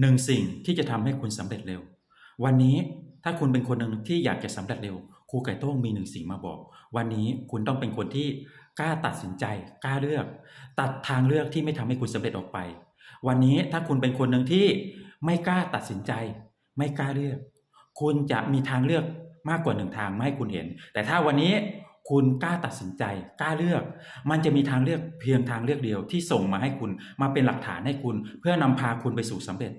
หนึ่งสิ่งที่จะทำให้คุณสำเร็จเร็ว วันนี้ถ้าคุณเป็นคนหนึ่งที่อยากจะสำเร็จเร็วครูไก่โต้งมีหนึ่งสิ่งมาบอก วันนี้คุณต้องเป็นคนที่กล้าตัดสินใจกล้าเลือก ตัดทางเลือกที่ไม่ทำให้คุณสำเร็จออกไป วันนี้ถ้าคุณเป็นคนหนึ่งที่ไม่กล้าตัดสินใจ ไม่กล้าเลือก คุณจะมีทางเลือกมากกว่าหนึ่งทางมาให้คุณเห็น แต่ถ้าวันนี้ คุณกล้าตัดสินใจกล้าเลือก มันจะมีทางเลือกเพียงทางเลือกเดียวที่ส่งมาให้คุณมาเป็นหลักฐานให้คุณ เพื่อนำพาคุณไปสู่สำเร็จ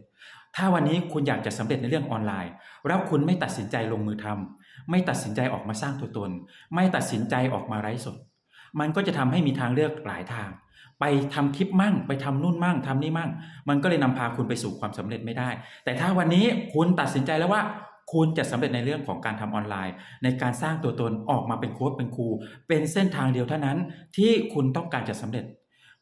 ถ้าวันนี้คุณอยากจะสำเร็จในเรื่องออนไลน์ แล้วคุณไม่ตัดสินใจลงมือทำไม่ตัดสินใจออกมาสร้างตัวตน ไม่ตัดสินใจออกมาไร้สด มันก็จะทำให้มีทางเลือกหลายทาง ไปทำคลิปมั่ง ไปทำนู่นมั่งทำนี่มั่ง มันก็เลยนำพาคุณไปสู่ความสำเร็จไม่ได้ แต่ถ้าวันนี้คุณตัดสินใจแล้วว่า คุณจะสำเร็จในเรื่องของการทำออนไลน์ ในการสร้างตัวตนออกมาเป็นโค้ชเป็นครู เป็นเส้นทางเดียวเท่านั้น ที่คุณต้องการจะสำเร็จ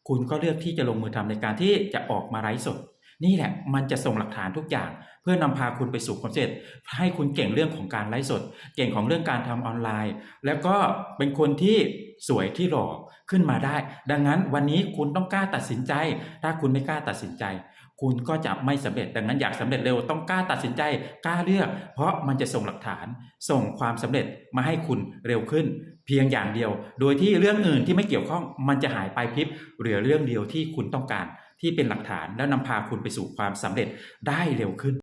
คุณก็เลือกที่จะลงมือทำในการที่จะออกมาไร้สด นี่แหละมันจะส่งหลักฐานทุกอย่าง เพื่อนำพาคุณไปสู่ความสำเร็จ ให้คุณเก่งเรื่องของการไลฟ์สด เก่งของเรื่องการทำออนไลน์ แล้วก็เป็นคนที่สวยที่หล่อขึ้นมาได้ ดังนั้นวันนี้คุณต้องกล้าตัดสินใจ ถ้าคุณไม่กล้าตัดสินใจ คุณก็จะไม่สำเร็จ ดังนั้นอยากสำเร็จเร็วต้องกล้าตัดสินใจกล้าเลือก เพราะมันจะส่งหลักฐาน ส่งความสำเร็จมาให้คุณเร็วขึ้น เพียงอย่างเดียว โดยที่เรื่องอื่นที่ไม่เกี่ยวข้องมันจะหายไปพริบเหลือเรื่องเดียวที่คุณต้องการที่เป็นหลักฐานแล้วนำพาคุณไปสู่ความสำเร็จได้เร็วขึ้น